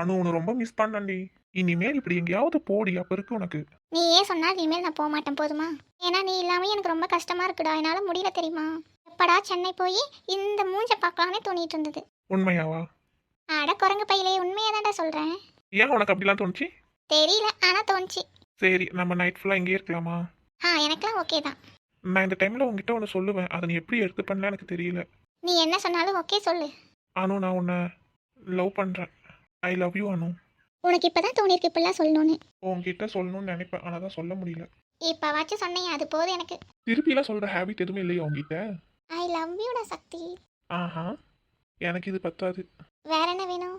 அனு உன்னை ரொம்ப மிஸ் பண்ணண்டி இனிமேல் இப்படி எங்கேயாவது போடி அப்ப இருக்கு உனக்கு. நீ ஏன் சொன்னால் இனிமேல் நான் போக மாட்டேன் போதுமா? ஏன்னா நீ இல்லாமல் எனக்கு ரொம்ப கஷ்டமா இருக்குடா. என்னால் முடியல தெரியுமா? எப்படா சென்னை போய் இந்த மூஞ்ச பார்க்கலான்னு தோணிட்டு இருந்தது. உண்மையாவா? அட குரங்கு பையிலே உண்மையாக தான்டா சொல்கிறேன் ஏன் உனக்கு அப்படிலாம் தோணுச்சு? தெரியல ஆனால் தோணுச்சு. சரி நம்ம நைட் ஃபுல்லாக இங்கேயே இருக்கலாமா? ஆ எனக்கெல்லாம் ஓகே தான். நான் இந்த டைமில் உங்ககிட்ட ஒன்று சொல்லுவேன். அதை நீ எப்படி எடுத்து பண்ணல எனக்கு தெரியல. நீ என்ன சொன்னாலும் ஓகே சொல்லு. அனு நான் உன்னை லவ் பண்ணுறேன் ஐ லவ் யூ அனு. உனக்கு இப்போ தான் தோணிருக்கு இப்படிலாம் சொல்லணும்னு. உங்ககிட்ட சொல்லணும்னு நினைப்பேன். ஆனால் தான் சொல்ல முடியல. இப்போவாச்சும் சொன்னீங்க அது போதும் எனக்கு. திருப்பிலாம் சொல்கிற ஹேபிட் எதுவுமே இல்லையா உங்ககிட்ட ஐ லவ் யூடா சக்தி. ஆஹா. எனக்கு இது பத்தாது. வேற என்ன வேணும்?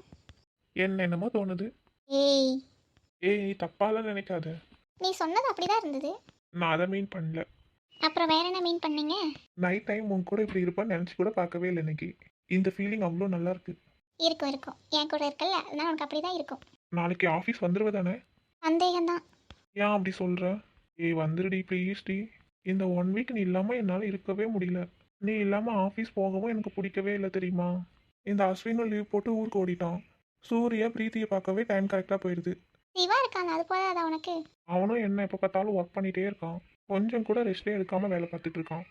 என்ன என்னமோ தோணுது. ஏய். ஏய் தப்பாலாம் நினைக்காத. நீ சொன்னது அப்படிதான் இருந்தது. நான் அதை மீன் பண்ணல. அப்புறம் வேற என்ன மீன் பண்ணீங்க? நைட் டைம் உன் கூட இப்படி இருப்பான்னு நினச்சி கூட பார்க்கவே இல்லை இன்னைக்கு. இந்த ஃபீலிங் அவ்வளோ நல்லா இருக்கு. இருக்கும் இருக்கும். என் கூட இருக்கல அதனால உனக்கு அப்படிதான் இருக்கும். நாளைக்கு ஆஃபீஸ் வந்துருவ தானே சந்தேகம்தான். ஏன் அப்படி சொல்கிற ஏய் வந்துடுடி ப்ளீஸ் டி. இந்த ஒன் வீக் நீ இல்லாமல் என்னால் இருக்கவே முடியல. நீ இல்லாமல் ஆஃபீஸ் போகவும் எனக்கு பிடிக்கவே இல்லை தெரியுமா? இந்த அஸ்வினும் லீவ் போட்டு ஊருக்கு ஓடிட்டான். சூர்யா பிரீத்தியை பார்க்கவே டைம் கரெக்டாக போயிடுது சிவா இருக்காங்க அது போதாதா உனக்கு? அவனும் என்ன எப்போ பார்த்தாலும் ஒர்க் பண்ணிகிட்டே இருக்கான். கொஞ்சம் கூட ரெஸ்ட்டே எடுக்காமல் வேலை பார்த்துட்டு இருக்கான்.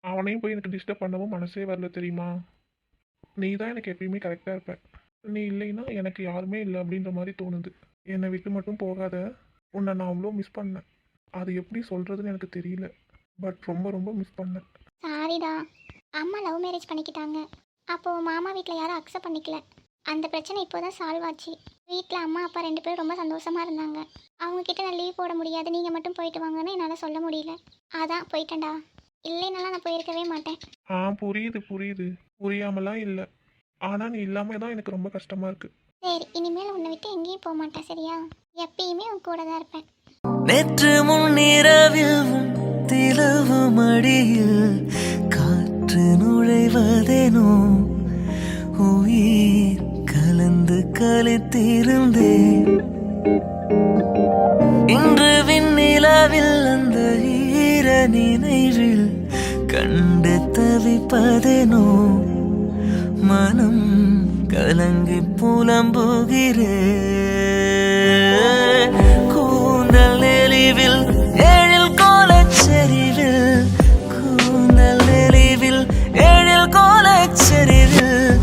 அவனையும் போய் எனக்கு டிஸ்டர்ப் பண்ணவும் மனசே வரல தெரியுமா? நீ தான் எனக்கு எப்பயுமே கரெக்டாக இருப்ப. நீ இல்லைன்னா எனக்கு யாருமே இல்லை அப்படின்ற மாதிரி தோணுது. என்னை விட்டு மட்டும் போகாத. உன்னை நான் அவ்வளோ மிஸ் பண்ணேன். அது எப்படி சொல்கிறதுன்னு எனக்கு தெரியல. பட் ரொம்ப ரொம்ப மிஸ் பண்ணேன். சாரிடா அம்மா லவ் மேரேஜ் பண்ணிக்கிட்டாங்க. அப்போ மாமா வீட்டில் யாரும் அக்செப்ட் பண்ணிக்கல. அந்த பிரச்சனை இப்போதான் சால்வ் ஆச்சு. வீட்டில் அம்மா அப்பா ரெண்டு பேரும் ரொம்ப சந்தோஷமா இருந்தாங்க. அவங்க கிட்ட நான் லீவ் போட முடியாது. நீங்கள் மட்டும் போயிட்டு வாங்கன்னு என்னால் சொல்ல முடியல. அதான் போயிட்டேன்டா. இல்லைனாலாம் நான் போயிருக்கவே மாட்டேன். ஆ புரியுது புரியுது. புரியாமலாம் இல்லை. ஆனால் நீ இல்லாமல் தான் எனக்கு ரொம்ப கஷ்டமாக இருக்குது சரி இனிமேல் உன்னை விட்டு எங்கேயும் போக மாட்டேன் சரியா? எப்பயுமே உன் கூட தான் இருப்பேன். நேற்று முன்னிரவில் திலவு மடியில் காற்று நுழைவதேனோ? உயிர் கலந்து கலித்திருந்தேன் இன்று விண்ணிலவில் அந்த ஈர நினைவில் கண்டு தவிப்பதேனோ? மனம் கலங்கி புலம்புகிறே. கூந்தல் நெளிவில் எழில் கோலச்செறிவில் கூந்தல் நெளிவில் எழில் கோலச்செறிவில்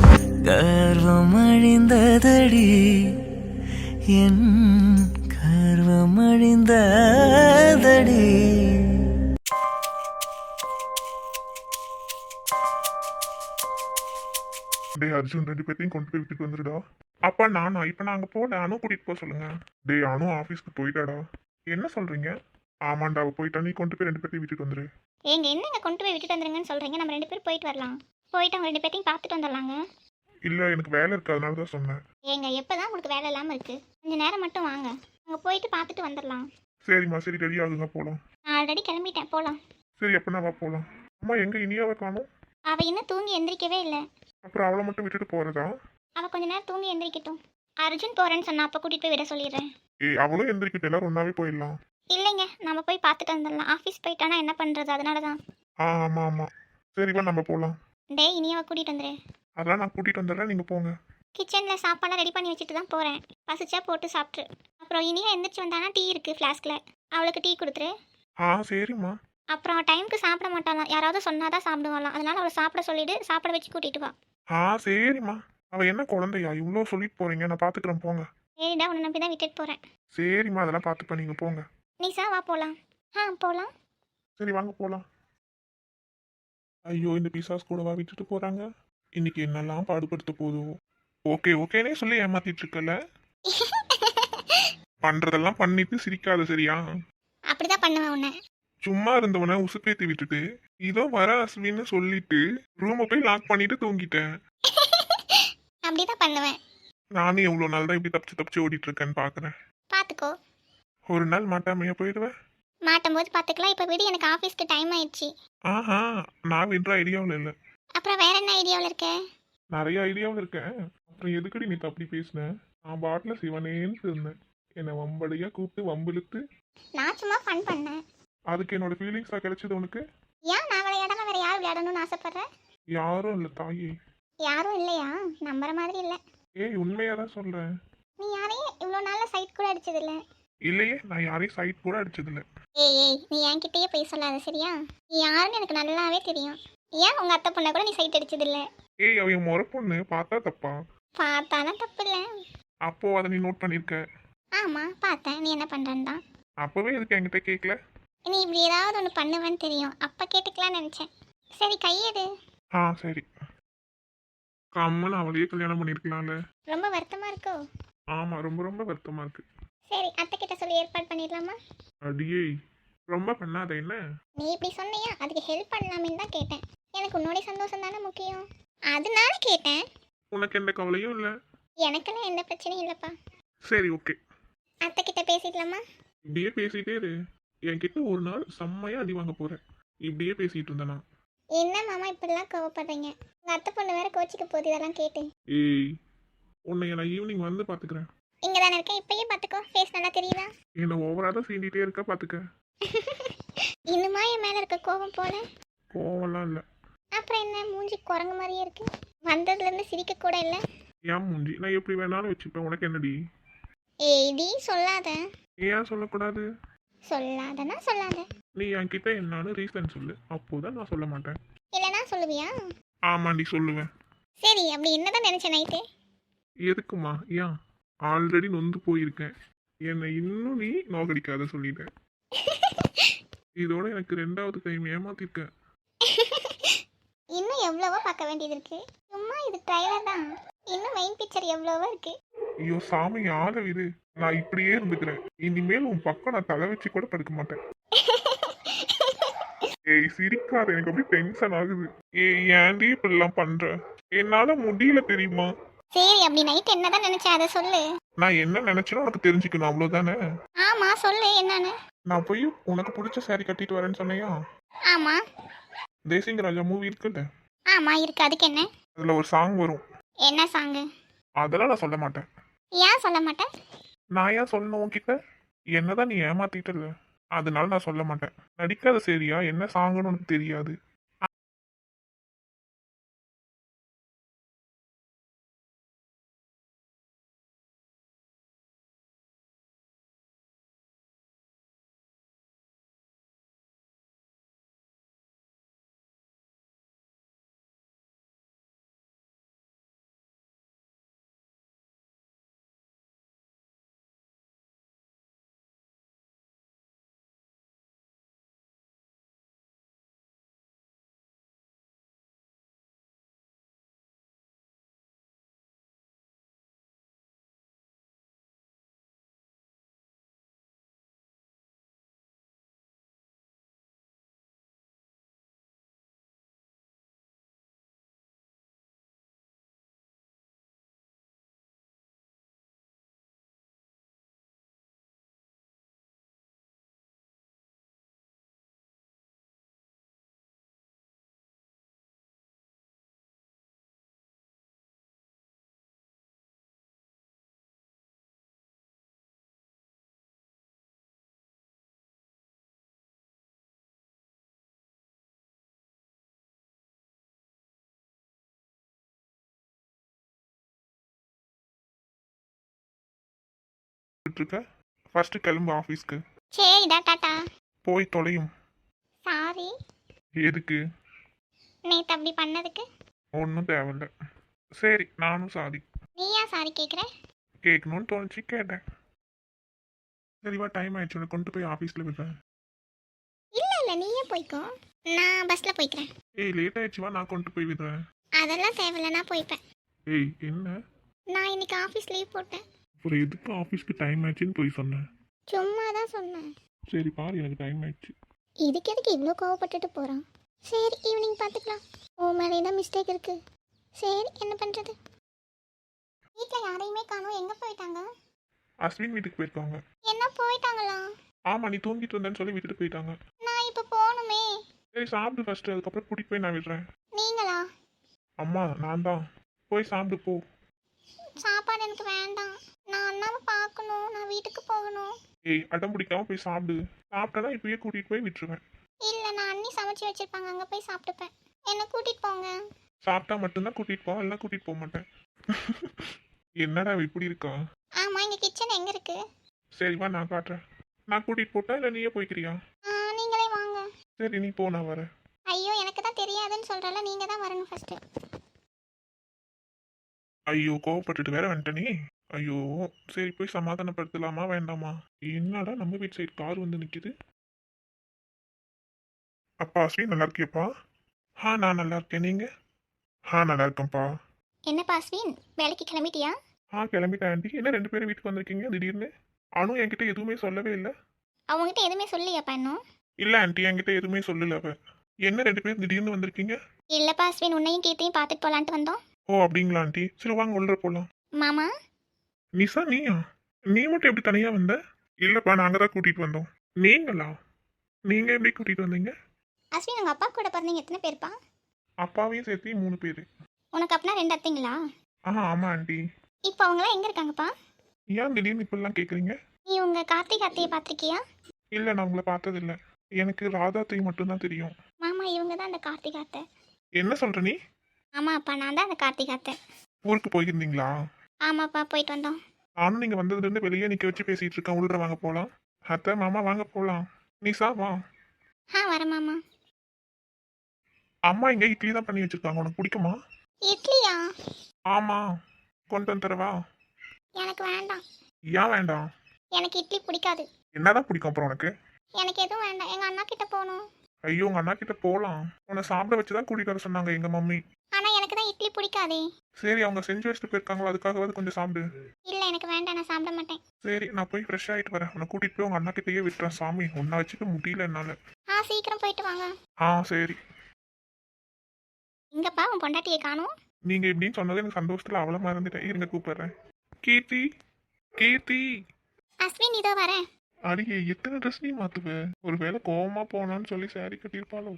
கர்வம் அழிந்ததடி என் அர்ஜுன் ரெண்டு பேர்த்தையும் கொண்டு போய் விட்டுட்டு வந்துடுடா அப்பா நானா? இப்போ நாங்கள் போகல அனு கூட்டிகிட்டு போக சொல்லுங்க. டேய் அனு ஆஃபீஸ்க்கு போயிட்டாடா. என்ன சொல்கிறீங்க ஆமாண்டா அவ போயிட்டா. நீ கொண்டு போய் ரெண்டு பேர்த்தையும் விட்டுட்டு வந்துரு. ஏங்க என்னங்க கொண்டு போய் விட்டுட்டு வந்துருங்கன்னு சொல்கிறீங்க நம்ம ரெண்டு பேரும் போயிட்டு வரலாம். போயிட்டு அவங்க ரெண்டு பேர்த்தையும் பார்த்துட்டு வந்துடலாங்க. இல்லை எனக்கு வேலை இருக்கு. அதனால தான் சொன்னேன். ஏங்க எப்போ தான் உங்களுக்கு வேலை இல்லாமல் இருக்குது கொஞ்சம் நேரம் மட்டும் வாங்க. அங்கே போயிட்டு பார்த்துட்டு வந்துடலாம். சரிம்மா சரி ரெடி ஆகுங்க போகலாம் நான் ஆல்ரெடி கிளம்பிட்டேன். போகலாம் சரி அப்போ வா போகலாம் அம்மா எங்கே இனியாவை காணும்? அவள் இன்னும் தூங்கி எந்திரிக்கவே இல்லை. அப்புறம் அவளை மட்டும் விட்டுட்டு போகிறதா அவள் கொஞ்ச நேரம் தூங்கி எந்திரிக்கட்டும். அர்ஜுன் போகிறேன்னு சொன்னா அப்போ கூட்டிகிட்டு போய் விட சொல்லிடுறேன். ஏய் அவளும் எந்திரிக்கிட்டு எல்லாரும் ஒன்றாவே போயிடலாம். இல்லைங்க நம்ம போய் பார்த்துட்டு வந்துடலாம். ஆஃபீஸ் போயிட்டானா என்ன பண்ணுறது அதனால தான் ஆ ஆமாம் ஆமாம் சரிவா நம்ம போகலாம் டே இனியாவை கூட்டிகிட்டு வந்துரு. அதெல்லாம் நான் கூட்டிகிட்டு வந்துடுறேன். நீங்கள் போங்க. கிச்சனில் சாப்பாடெல்லாம் ரெடி பண்ணி வச்சுட்டு தான் போகிறேன் பசிச்சா போட்டு சாப்பிட்ரு அப்புறம் இனியா எந்திரிச்சு வந்தானா டீ இருக்குது ஃப்ளாஸ்கில் அவளுக்கு டீ கொடுத்துரு. ஆ சரிம்மா. அப்புறம் டைமுக்கு சாப்பிட மாட்டாளாம். யாராவது சொன்னாதான் சாப்பிடுவாளாம். அதனால அவளை சாப்பிட சொல்லிட்டு சாப்பிட வச்சு கூட்டிட்டு வா. ஆ சரிம்மா. அவள் என்ன குழந்தையா? இவ்வளோ சொல்லிட்டு போகிறீங்க நான் பார்த்துக்கிறேன் போங்க. சரிடா உன்னை நம்பி தான் விட்டுட்டு போகிறேன் சரிம்மா அதெல்லாம் பார்த்துப்பேன் நீங்கள் போங்க. நிசா வா போகலாம் ஆ போகலாம் சரி வாங்க போகலாம் ஐயோ இந்த பிசாஸ் கூடவா விட்டுட்டு போகிறாங்க இன்னைக்கு என்னெல்லாம் பாடுபடுத்த போதோ. ஓகே ஓகேனே சொல்லி ஏமாத்திட்டு இருக்கல. பண்றதெல்லாம் பண்ணிட்டு சிரிக்காத சரியா? அப்படிதான் பண்ணுவேன் உன்னை. சும்மா இருந்தவனை உசுப்பேத்தி விட்டுட்டு இதோ வர அஸ்வின்னு சொல்லிட்டு ரூமை போய் லாக் பண்ணிட்டு தூங்கிட்டேன். அப்படிதான் பண்ணுவேன். நானும் எவ்வளோ நாள் தான் இப்படி தப்பிச்சு தப்பிச்சு ஓடிட்டு இருக்கேன்னு பார்க்குறேன் பார்த்துக்கோ ஒரு நாள் மாட்டாமையா போயிடுவேன்? மாட்டும் போது பார்த்துக்கலாம் இப்போ விடு எனக்கு ஆஃபீஸ்க்கு டைம் ஆயிடுச்சு. ஆஹா நான் விடுற ஐடியாவில் இல்லை. அப்புறம் வேற என்ன ஐடியாவில் இருக்க? நிறைய ஐடியாவில் இருக்கேன். அப்புறம் எதுக்கடி நீ அப்படி பேசின? நான் பாட்டில் சிவனேன்னு இருந்தேன். என்னை வம்படியாக கூப்பிட்டு வம்பிழுத்து. நான் சும்மா ஃபன் பண்ணேன். அதுக்கு என்னோட ஃபீலிங்ஸாக கிடைச்சது உனக்கு? ஏன்? நான் விளையாடாம வேற யார் விளையாடணும்னு ஆசைப்படுறேன் யாரும் இல்லை தாயே. யாரும் இல்லையா? நம்புற மாதிரி இல்லை. ஏய் உண்மையாக தான் சொல்கிறேன் நீ யாரையும் இவ்வளோ நாளில் சைட் கூட அடிச்சதில்ல. இல்லையே நான் யாரையும் சைட் கூட அடிச்சதில்ல. ஏய் ஏய் நீ என்கிட்டயே போய் சொல்லாத சரியா? நீ யாருன்னு எனக்கு நல்லாவே தெரியும். ஏன் உங்கள் அத்தை பொண்ணை கூட நீ சைட் அடிச்சதில்ல? ஏய் அவ என் முறை பொண்ணு பார்த்தா தப்பா? பார்த்தாலும் தப்பு இல்லை அப்போ அதை நீ நோட் பண்ணியிருக்க ஆமாம் பார்த்தேன். நீ என்ன பண்ணுறன்னு தான். அப்போவே எதுக்கு என்கிட்ட கேட்கல நீ இப்படி ஏதாவது ஒன்று பண்ணுவேன்னு தெரியும். அப்போ கேட்டுக்கலாம்னு நினச்சேன். சரி கையெடு. ஆ சரி. கம்முன்னு அவளையே கல்யாணம் பண்ணியிருக்கலாம்ல. ரொம்ப வருத்தமாக இருக்கோ? ஆமாம் ரொம்ப ரொம்ப வருத்தமாக இருக்கு. சரி அத்தை கிட்ட சொல்லி ஏற்பாடு பண்ணிடலாமா? அடியே ரொம்ப பண்ணாத என்ன? நீ இப்படி சொன்னியா? அதுக்கு ஹெல்ப் பண்ணலாமேன்னு தான் கேட்டேன். எனக்கு உன்னோட சந்தோஷம் தானே முக்கியம்? அதனால கேட்டேன். உனக்கு எந்த கவலையும் இல்லை? எனக்கெல்லாம் எந்த பிரச்சனையும் இல்லைப்பா. சரி ஓகே. அத்தை கிட்ட பேசிடலாமா? இப்படியே பேசிட்டே இரு. என்கிட்ட ஒரு நாள் செம்மையா அடி வாங்க போறேன். இப்படியே பேசிட்டு இருந்தேன் என்ன மாமா இப்படிலாம் கோவப்படுறீங்க? உங்கள் அத்தை பொண்ணு வேற கோச்சிக்க போகுது இதெல்லாம் கேட்டு. ஏய் உன்னை நான் ஈவினிங் வந்து பாத்துக்கிறேன். இங்கே தானே இருக்கேன் இப்பயே பார்த்துக்கோ ஃபேஸ் நல்லா தெரியுதா? என்னை ஓவரா தான் சீண்டிட்டே இருக்க பாத்துக்க. இன்னுமா என் மேலே இருக்க கோவம் போல? கோவம்லாம் இல்லை. அப்புறம் என்ன மூஞ்சி குரங்கு மாதிரியே இருக்கு? வந்ததுலேருந்து சிரிக்க கூட இல்லை? ஏன் மூஞ்சி? நான் எப்படி வேணாலும் வச்சுப்பேன் உனக்கு என்னடி? ஏடி சொல்லாத. ஏன் சொல்லக்கூடாது? சொல்லாதனா சொல்லாத. நீ என்கிட்ட என்னன்னு ரீசன் சொல்லு. அப்போதான் நான் சொல்ல மாட்டேன். இல்லைனா சொல்லுவியா? ஆமாண்டி சொல்லுவேன். சரி அப்படி என்னதான் நினச்சேன் நைட்டு எதுக்குமா? ஏன்? ஆல்ரெடி நொந்து போயிருக்கேன். என்னை இன்னும் நீ நோகடிக்காத சொல்லிட்டேன் இதோட எனக்கு ரெண்டாவது டைம் ஏமாத்திருக்க இன்னும் எவ்வளவோ பார்க்க வேண்டியது இருக்கு. சும்மா இது ட்ரைலர் தான். இன்னும் மெயின் பிக்சர் எவ்வளவோ இருக்கு. ஐயோ சாமி ஆள இது. நான் இப்படியே இருந்துக்கிறேன். இனிமேல் உன் பக்கம் நான் தலை வச்சு கூட படுக்க மாட்டேன். ஏய் சிரிக்காத எனக்கு அப்படியே டென்ஷன் ஆகுது. ஏய் ஏன்டி இப்படிலாம் பண்ற? என்னால முடியல தெரியுமா? சரி அப்படி நைட் என்னதான் நினைச்ச அதை சொல்லு. நான் என்ன நினைச்சேனோ உனக்கு தெரிஞ்சுக்கணும் அவ்வளவுதானே? ஆமா சொல்லு என்னன்னு. நான் போய் உனக்கு பிடிச்ச saree கட்டிட்டு வரேன்னு சொன்னையா? ஆமா. தேசிங்க ராஜா மூவி இருக்குல்ல? ஆமா இருக்கு. அதுக்கு என்ன? அதுல ஒரு சாங் வரும். என்ன சாங்கு அதெல்லாம் நான் சொல்ல மாட்டேன். ஏன் சொல்ல மாட்டேன்? நான் ஏன் சொல்லணும் உன்கிட்ட? என்னதான் நீ ஏமாத்திட்ட அதனால நான் சொல்ல மாட்டேன். நடிக்காத சரியா? என்ன சாங்குன்னு உனக்கு தெரியாது. இருக்க ஃபர்ஸ்ட் கிளம்பு ஆஃபீஸ்க்கு சரிடா டாட்டா போய் தொலையும். சாரி எதுக்கு? நேத்து அப்படி பண்ணதுக்கு? ஒன்றும் தேவையில்ல. சரி நானும் சாதி நீ ஏன் சாரி கேட்குற கேட்கணும்னு தோணுச்சு கேட்டேன். சரிவா டைம் ஆயிடுச்சு உனக்கு கொண்டு போய் ஆஃபீஸில் விடுறேன் இல்லை இல்லை நீயே போய்க்கோ. நான் பஸ்ஸில் போய்க்கிறேன். ஏய் லேட் ஆயிடுச்சுவா நான் கொண்டு போய் விடுறேன். அதெல்லாம் தேவையில்ல நான் போய்ப்பேன். ஏய் என்ன? நான் இன்னைக்கு ஆஃபீஸ் லீவ் போட்டேன். அப்புறம் எதுக்கு ஆஃபீஸ்க்கு டைம் ஆயிடுச்சுன்னு போய் சொன்னேன். சும்மா தான் சொன்னேன். சரி பாரு எனக்கு டைம் ஆயிடுச்சு. இதுக்கு எதுக்கு இவ்வளோ கோவப்பட்டுட்டு போகிறான் சரி ஈவினிங் பார்த்துக்கலாம் உன் மேலே தான் மிஸ்டேக் இருக்கு? சரி என்ன பண்ணுறது வீட்டில் யாரையுமே காணோம். எங்கே போயிட்டாங்க? அஸ்வின் வீட்டுக்கு போயிருக்காங்க. என்ன போயிட்டாங்களா? ஆமா நீ தூங்கிட்டு வந்தேன்னு சொல்லி விட்டுட்டு போயிட்டாங்க. நான் இப்போ போகணுமே. சரி சாப்பிடு ஃபர்ஸ்ட் அதுக்கப்புறம் கூட்டிட்டு போய் நான் விடுறேன். நீங்களா? அம்மா நான் தான் போய் சாப்பிடு போ. சாப்பாடு எனக்கு வேண்டாம். நான் அண்ணாவை பார்க்கணும் நான் வீட்டுக்கு போகணும். ஏய் அடம் பிடிக்காம போய் சாப்பிடு. சாப்பிட்டனா இப்பயே கூட்டிட்டு போய் விட்டுருவேன். இல்லை நான் அண்ணி சமைச்சு வச்சிருப்பாங்க அங்கே போய் சாப்பிட்டுப்பேன். என்னை கூட்டிகிட்டு போங்க. சாப்பிட்டா மட்டும்தான் கூட்டிட்டு போவேன் எல்லாம் கூட்டிட்டு போக மாட்டேன். என்னடா இப்படி இருக்கா? ஆமாம் இங்கே கிச்சன் எங்கே இருக்கு? சரி வா நான் காட்டுறேன். நான் கூட்டிகிட்டு போட்டா இல்லை நீயே போய்க்கிறியா? நீங்களே வாங்க. சரி நீ போ நான் வரேன். ஐயோ எனக்கு தான் தெரியாதுன்னு சொல்கிறல நீங்கள் தான் வரணும் ஃபஸ்ட்டு ஐயோ கோவப்பட்டுட்டு வேற வந்துட்ட ஐயோ சரி போய் சமாதானப்படுத்தலாமா வேண்டாமா? என்னடா நம்ம வீட்டு சைடு கார் வந்து நிக்குது? அப்பா அஸ்வி நல்லா இருக்கியப்பா? ஆ நான் நல்லா இருக்கேன். நீங்க? ஆ நல்லா இருக்கேன்ப்பா. என்னப்பா அஸ்வின் வேலைக்கு கிளம்பிட்டியா? ஆ கிளம்பிட்டேன் ஆண்டி என்ன ரெண்டு பேரும் வீட்டுக்கு வந்திருக்கீங்க திடீர்னு? அனு என்கிட்ட எதுவுமே சொல்லவே இல்லை. அவங்ககிட்ட எதுவுமே சொல்லியாப்பா இன்னும் இல்லை ஆண்டி என்கிட்ட எதுவுமே சொல்லல அவ. என்ன ரெண்டு பேரும் திடீர்னு வந்திருக்கீங்க? இல்லைப்பா அஸ்வின் உன்னையும் கீர்த்தியும் பார்த்துட்டு போகலான்ட்டு வந்தோம். ஓ அப்படிங்களா ஆண்டி? சரி வாங்க உள்ள போகலாம் மாமா? நிசா நீயா நீ மட்டும் எப்படி தனியா வந்த? இல்லப்பா நாங்க தான் கூட்டிட்டு வந்தோம். நீங்களா? நீங்க எப்படி கூட்டிட்டு வந்தீங்க? அஸ்வின் உங்கள் அப்பா கூட பிறந்தீங்க எத்தனை பேர்ப்பா அப்பாவையும் சேர்த்து மூணு பேர். உனக்கு அப்படின்னா ரெண்டு அத்தைங்களா? ஆ ஆமா ஆண்டி. இப்போ அவங்களாம் எங்கே இருக்காங்கப்பா? ஏன் திடீர்னு இப்படிலாம் கேக்குறீங்க? நீ உங்கள் கார்த்திக் அத்தையை பார்த்துருக்கியா? இல்ல நான் உங்களை பார்த்ததில்ல. எனக்கு ராதாத்தை மட்டும்தான் தெரியும். மாமா இவங்க தான் அந்த கார்த்திக் அத்தை. என்ன சொல்ற நீ? ஆமாப்பா நான் தான் அந்த கார்த்திக் அத்தை. ஊருக்கு போயிருந்தீங்களா? ஆமாப்பா போயிட்டு வந்தோம். நானும் நீங்க வந்ததுல இருந்து வெளியே நிக்க வச்சு பேசிட்டு இருக்கேன். உள்ள வாங்க போலாம். அத்தை மாமா வாங்க போலாம். நிசா வா. ஆ வரேன் மாமா. அம்மா இங்க இட்லி தான் பண்ணி வச்சிருக்காங்க. உனக்கு பிடிக்குமா? இட்லியா? ஆமா. கொண்டு வந்து தரவா? எனக்கு வேண்டாம். ஏன் வேண்டாம்? எனக்கு இட்லி பிடிக்காது. என்னதான் பிடிக்கும் அப்புறம் உனக்கு? எனக்கு எதுவும் வேண்டாம். எங்கள் அண்ணா கிட்ட போகணும். ஐயோ உங்க அண்ணா கிட்ட போலாம். உன்னை சாப்பிட வச்சு தான் கூட்டிட்டு வர சொன்னாங்க எங்க மம்மி. இட்லி பிடிக்காதே. சரி அவங்க செஞ்சு வச்சுட்டு போயிருக்காங்களோ? அதுக்காகவாது கொஞ்சம் சாப்பிடு. இல்லை எனக்கு வேண்டாம் நான் சாப்பிட மாட்டேன். சரி நான் போய் ஃப்ரெஷ் ஆயிட்டு வரேன். உன்னை கூட்டிட்டு போய் உங்க அண்ணா கிட்டயே விட்டுறேன் சாமி. உன்னை வச்சுக்க முடியல என்னால. ஆ சீக்கிரம் போயிட்டு வாங்க. ஆ சரி. எங்கப்பா உன் பொண்டாட்டியை காணும்? நீங்க இப்படின்னு சொன்னது எனக்கு சந்தோஷத்துல அவள மறந்துட்டேன். இருங்க கூப்பிடுறேன். கீர்த்தி கீர்த்தி. அஸ்வின் இதோ வரேன். அடியே எத்தனை ட்ரெஸ் நீ மாத்துவ? ஒருவேளை கோவமா போனான்னு சொல்லி saree கட்டியிருப்பாளோ?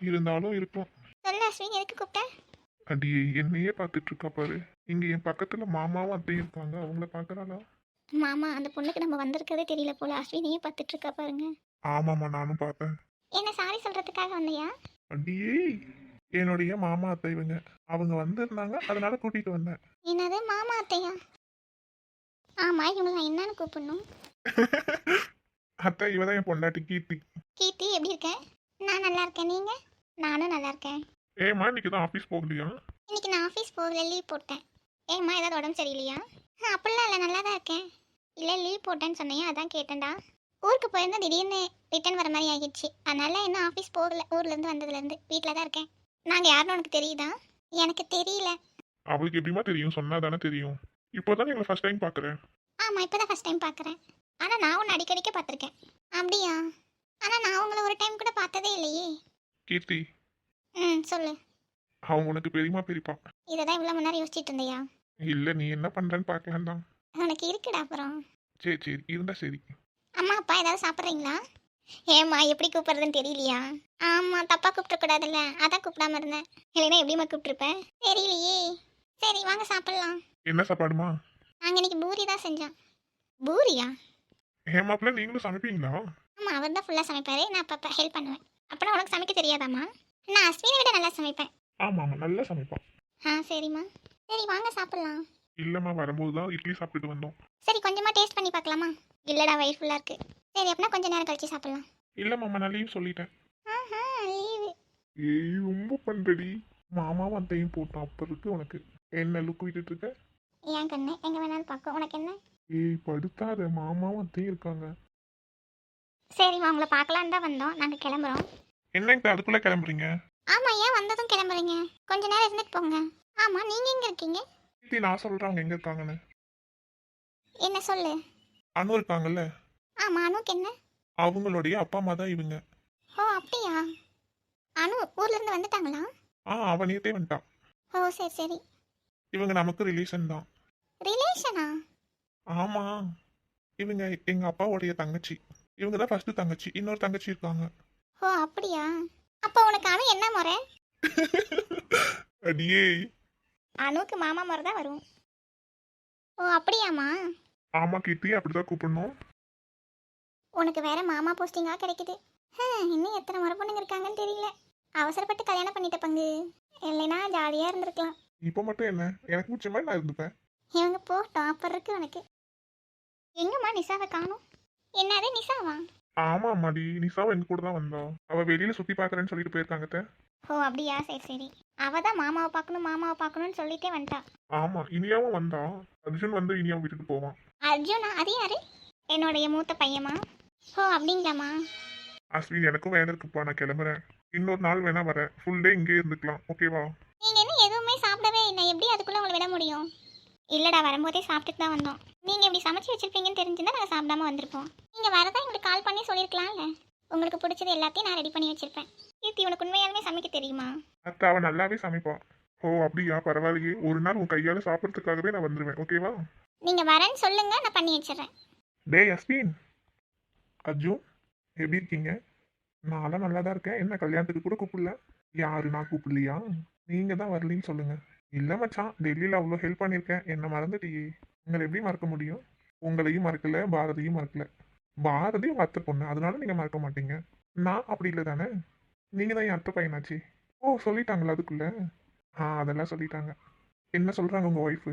இருந்தாலும் இருக்கும். சொல்லு அஸ்வின் எதுக்கு கூப்பிட்டேன் அடியே என்னையே பார்த்துட்டு இருக்கா பாரு. இங்க என் பக்கத்துல மாமாவும் அத்தையும் இருக்காங்க. அவங்கள பாக்குறாளா மாமா அந்த பொண்ணுக்கு நம்ம வந்திருக்கதே தெரியல போல. அஸ்வினையே பார்த்துட்டு இருக்கா பாருங்க. ஆமாம்மா நானும் பார்த்தேன். என்ன சாரி சொல்றதுக்காக வந்தியா? அடியே என்னுடைய மாமா அத்தை இவங்க. அவங்க வந்திருந்தாங்க அதனால கூட்டிட்டு வந்தேன். என்னது மாமா அத்தையா? ஆமா இவங்களை என்னன்னு கூப்பிடணும்? அத்தை இவ தான் என் பொண்டாட்டி கீர்த்தி. கீர்த்தி எப்படி இருக்க? நான் நல்லா இருக்கேன். நீங்க? நானும் நல்லா இருக்கேன். ஏமா இன்னைக்கு தான் ஆஃபீஸ் போகலையா? இன்னைக்கு நான் ஆஃபீஸ் போகல லீவ் போட்டேன். ஏம்மா ஏதாவது உடம்பு சரியில்லையா? ஆ, அப்படிலாம் இல்லை நல்லா தான் இருக்கேன். இல்லை லீவ் போட்டேன்னு சொன்னியா அதான் கேட்டேன்டா. ஊருக்கு போயிருந்தா திடீர்னு ரிட்டர்ன் வர மாதிரி ஆகிடுச்சு. அதனால இன்னும் ஆஃபீஸ் போகல ஊர்லேருந்து வந்ததுலேருந்து. வீட்டில் தான் இருக்கேன். நாங்கள் யாருன்னு உனக்கு தெரியுதா? எனக்கு தெரியல. அவளுக்கு எப்படிமா தெரியும்? சொன்னா தானே தெரியும். இப்போதான் எங்களை ஃபர்ஸ்ட் டைம் பார்க்குறேன் ஆமாம் இப்போ தான் ஃபஸ்ட் டைம் பார்க்குறேன். ஆனால் நான் உன்னை அடிக்கடிக்க பார்த்துருக்கேன். அப்படியா? ஆனால் நான் உங்களை ஒரு டைம் கூட பார்த்ததே இல்லையே. கீர்த்தி ம் சொல்லு. அவங்க உனக்கு பெரியமா பெரியப்பா. இதை தான் இவ்வளோ முன்னாடி யோசிச்சுட்டு இருந்தியா? இல்ல நீ என்ன பண்றேன்னு பார்க்கலாம் தான். உனக்கு இருக்குடா அப்புறம். சரி சரி இருந்தா சரி. அம்மா அப்பா ஏதாவது சாப்பிட்றீங்களா? ஏம்மா எப்படி கூப்பிடுறதுன்னு தெரியலையா? ஆமாம் தப்பாக கூப்பிடக்கூடாதுல்ல. அதான் கூப்பிடாம இருந்தேன். இல்லைன்னா எப்படிம்மா கூப்பிட்ருப்பேன் தெரியலையே. சரி வாங்க சாப்பிட்லாம். என்ன சாப்பாடுமா? நாங்கள் இன்னைக்கு பூரி தான் செஞ்சோம். பூரியா? ஏமாப்பிள்ள நீங்களும் சமைப்பீங்களா? ஆமாம் அவர் தான் ஃபுல்லாக சமைப்பார். நான் அப்பப்போ ஹெல்ப் பண்ணுவேன். அப்புறம் உனக்கு சமைக்க தெரியாதாம்மா? நான் அஸ்வினை விட நல்லா சமைப்பேன். ஆமா ஆமா நல்லா சமைப்பான். ஆ சரிம்மா. சரி வாங்க சாப்பிட்லாம். இல்லம்மா வரும்போது தான் இட்லி சாப்பிட்டுட்டு வந்தோம். சரி கொஞ்சமாக டேஸ்ட் பண்ணி பார்க்கலாமா? இல்லைடா வயிறு ஃபுல்லாக இருக்குது சரி அப்படின்னா கொஞ்சம் நேரம் கழிச்சு சாப்பிட்லாம். இல்லம்மா நான் லீவ் சொல்லிட்டேன். ஆஹா லீவு ஏய் ரொம்ப பண்றடி. மாமாவும் அத்தையும் போட்டான் அப்ப இருக்கு உனக்கு. என்ன லுக் விட்டுட்டு இருக்க? ஏன் கண்ணு எங்கே வேணாலும் பார்க்க உனக்கு என்ன? ஏய் படுத்தாத. மாமாவும் அத்தையும் இருக்காங்க. சரிம்மா உங்களை பார்க்கலான்னு தான் வந்தோம். நாங்கள் கிளம்புறோம். என்னங்க அதுக்குள்ள கிளம்புறீங்க? ஆமாம் ஏன் வந்ததும் கிளம்புறீங்க? கொஞ்ச நேரம் இருந்துட்டு போங்க. ஆமாம் நீங்கள் எங்கே இருக்கீங்க? கீர்த்தி நான் சொல்றேன் அவங்க எங்க இருக்காங்கன்னு. என்ன சொல்லு? அனு இருக்காங்கல்ல? ஆமாம் அனுக்கு என்ன? அவங்களுடைய அப்பா அம்மா தான் இவங்க. ஓ அப்படியா? அனு ஊர்லேருந்து வந்துட்டாங்களா? ஆ அவ நேத்தே வந்துட்டான். ஓ சரி சரி. இவங்க நமக்கு ரிலேஷன் தான். ரிலேஷனா ஆமா. இவங்க எங்க அப்பாவுடைய தங்கச்சி. இவங்க தான் ஃபர்ஸ்ட் தங்கச்சி. இன்னொரு தங்கச்சி இருக்காங்க. ஓ அப்படியா? அப்போ உனக்கு அனு என்ன முறை? அடியே. அனுக்கு மாமா முறை தான் வரும். ஓ அப்படியாம்மா? ஆமா கீர்த்தி அப்படிதான் கூப்பிடணும். உனக்கு வேற மாமா போஸ்டிங்காக கிடைக்குது. ஹம், இன்னும் எத்தனை முறை பொண்ணுங்க இருக்காங்கன்னு தெரியல. அவசரப்பட்டு கல்யாணம் பண்ணிட்ட பங்கு. இல்லைன்னா ஜாலியாக இருந்திருக்கலாம். இப்போ மட்டும் என்ன? எனக்கு பிடிச்ச மாதிரி நான் இருந்துப்பேன். இவங்க போட்டோம் அப்புறம் இருக்கு உனக்கு. எங்கம்மா நிசாவை காணும்? என்னது நிசாவா ஆமா அம்மாடி நிசாவும் எங்க கூட தான் வந்தா. அவ வெளியில சுத்தி பாக்குறேன்னு சொல்லிட்டு போயிருக்காங்க. ஓ அப்படியா? சரி சரி. அவ தான் மாமாவை பார்க்கணும் மாமாவை பார்க்கணும்னு சொல்லிட்டே வந்துட்டா. ஆமா இனியாவும் வந்தா. அர்ஜுன் வந்து இனியாவும் விட்டுட்டு போவான். அர்ஜுனா? அது யாரு? என்னுடைய மூத்த பையமா? ஓ அப்படிங்களாம்மா. அஸ்வின் எனக்கும் வேலை இருக்குப்பா. நான் கிளம்புறேன். இன்னொரு நாள் வேணா வரேன். ஃபுல் டே இங்கே இருந்துக்கலாம். ஓகேவா நீங்க என்ன எதுவுமே சாப்பிடவே இல்லை எப்படி அதுக்குள்ள உங்களை விட முடியும் இல்லடா வரும்போதே சாப்பிட்டுட்டு தான் வந்தோம். நீங்க இப்படி சமைச்சு வச்சிருப்பீங்கன்னு தெரிஞ்சிருந்தா நாங்கள் சாப்பிடாம வந்திருப்போம். நீங்க வரதா எங்களுக்கு கால் பண்ணி சொல்லியிருக்கலாம்ல உங்களுக்கு பிடிச்சது எல்லாத்தையும் நான் ரெடி பண்ணி வச்சிருப்பேன். கீர்த்தி உனக்கு உண்மையாலுமே சமைக்க தெரியுமா? அத்தை அவ நல்லாவே சமைப்பா. ஓ அப்படியா? பரவாயில்லையே. ஒரு நாள் உன் கையால சாப்பிட்றதுக்காகவே நான் வந்துடுவேன் ஓகேவா நீங்க வரேன்னு சொல்லுங்க நான் பண்ணி வச்சிடுறேன். டே அஸ்வின் அர்ஜுன் எப்படி இருக்கீங்க? நான்லாம் நல்லா தான் இருக்கேன். என்ன கல்யாணத்துக்கு கூட கூப்பிடல? யாரு நான் கூப்பிடலையா? நீங்க தான் வரலின்னு சொல்லுங்க. இல்ல மச்சான் டெல்லியில் அவ்வளோ ஹெல்ப் பண்ணியிருக்கேன் என்ன மறந்துட்டியே. உங்களை எப்படி மறக்க முடியும்? உங்களையும் மறக்கல பாரதியும் மறக்கல. பாரதி உங்க அத்தை பொண்ணு அதனால நீங்க மறக்க மாட்டீங்க. நான் அப்படி இல்லை தானே? நீங்க தான் என் அத்தை பையனாச்சு. ஓ சொல்லிட்டாங்களா அதுக்குள்ள? ஆ அதெல்லாம் சொல்லிட்டாங்க. என்ன சொல்றாங்க உங்க ஒய்ஃபு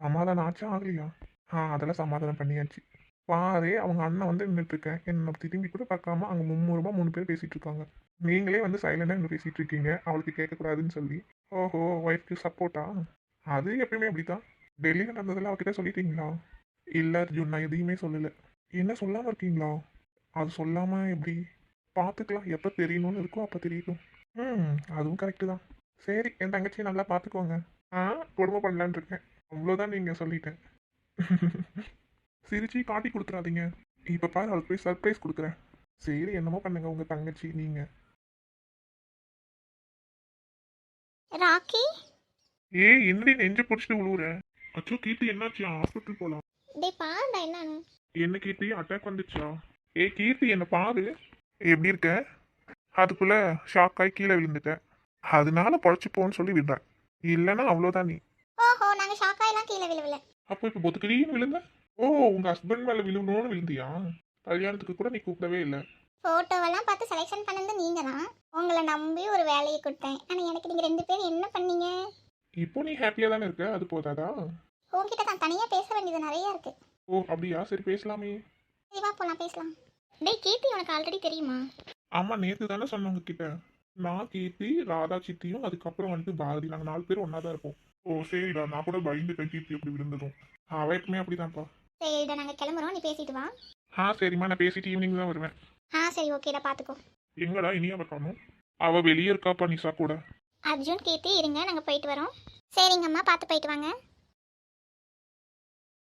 சமாதானம் ஆச்சா ஆகலையா? ஆ அதெல்லாம் சமாதானம் பண்ணியாச்சு. பாரே அவங்க அண்ணன் வந்து நின்றுட்டு இருக்கேன் திரும்பி கூட பார்க்காம அங்கே மும்மூறுமா மூணு பேர் பேசிட்டு இருக்காங்க. நீங்களே வந்து சைலண்டாக இங்கே பேசிட்டு இருக்கீங்க. அவளுக்கு கேட்கக்கூடாதுன்னு சொல்லி. ஓஹோ ஒய்ஃப்க்கு சப்போர்ட்டா அது எப்பயுமே அப்படித்தான். டெல்லியில் நடந்ததெல்லாம் அவகிட்ட சொல்லிட்டீங்களா? இல்லை அர்ஜுன் நான் எதையுமே சொல்லலை. என்ன சொல்லாமல் இருக்கீங்களா? அது சொல்லாமல் எப்படி? பார்த்துக்கலாம் எப்போ தெரியணும்னு இருக்கோ அப்போ தெரியட்டும். ம் அதுவும் கரெக்டு தான். சரி என் தங்கச்சியை நல்லா பார்த்துக்கோங்க. ஆ கொடுமை பண்ணலான் இருக்கேன். அவ்வளோதான் நீங்கள் சொல்லிட்டேன். சிரிச்சு காட்டி கொடுத்துறாதீங்க. இப்போ பாரு அவளுக்கு போய் சர்ப்ரைஸ் கொடுக்குறேன். சரி என்னமோ பண்ணுங்க உங்கள் தங்கச்சி நீங்கள் ராக்கி? ஏய் என்னடி நெஞ்சு பிடிச்சிட்டு விழுவுற அச்சோ கீர்த்தி என்னாச்சு? ஹாஸ்பிட்டல் போலாம். டேய் பாருடா என்னன்னு. என்ன கீர்த்தி? அட்டாக் வந்துச்சா? ஏ கீர்த்தி என்ன பாரு. எப்படி இருக்க? அதுக்குள்ள ஷாக் ஆகி கீழே விழுந்துட்டேன். அதனால பொழைச்சிப்போன்னு சொல்லி விடுறேன் இல்லைன்னா அவ்வளோதான் நீ. ஓஹோ நாங்கள் ஷாக்காயெல்லாம் கீழே விழுவல அப்போ இப்போ பொத்துக்கிடின்னு விழுந்த? ஓ உங்க ஹஸ்பண்ட் மேல விழுந்தோன்னு விழுந்தியா? கல்யாணத்துக்கு கூட நீ கூப்பிடவே இல்லை. ஃபோட்டோவெல்லாம் பார்த்து செலெக்ஷன் பண்ணது நீங்கள் தான் உங்களை நம்பி ஒரு வேலையை கொடுத்தேன். ஆனால் எனக்கு நீங்கள் ரெண்டு பேரும் என்ன பண்ணீங்க? இப்போ நீ ஹாப்பியா தானே இருக்க? அது போதாதா? உங்ககிட்ட தான் தனியாக பேச வேண்டியது நிறைய இருக்கு. ஓ அப்படியா? சரி பேசலாமே. சரி வா போலாம் பேசலாம். டேய் கீர்த்தி உனக்கு ஆல்ரெடி தெரியுமா? ஆமா நேத்து தானே சொன்னவங்க கிட்ட நான் கீர்த்தி ராதா சித்தியும் அதுக்கப்புறம் வந்துட்டு பாரதி. நாங்கள் நாலு பேர் ஒன்றா தான் இருப்போம். ஓ சரிடா. நான் கூட பயந்துட்டேன் கீர்த்தி அப்படி விழுந்ததும். அவ எப்பவுமே அப்படிதான்ப்பா. சரிடா நாங்கள் கிளம்புறோம். நீ பேசிட்டு வா. ஆ சரிம்மா. நான் பேசிட்டு ஈவினிங் தான் வருவேன். ஆ சரி ஓகேடா பார்த்துக்கோ. எங்கடா இனியா காணும் அவ வெளியே இருக்காப்பா நிஷா கூட? அர்ஜுன் கீர்த்தி இருங்க நாங்கள் போயிட்டு வரோம். சரிங்கம்மா பார்த்து போயிட்டு வாங்க.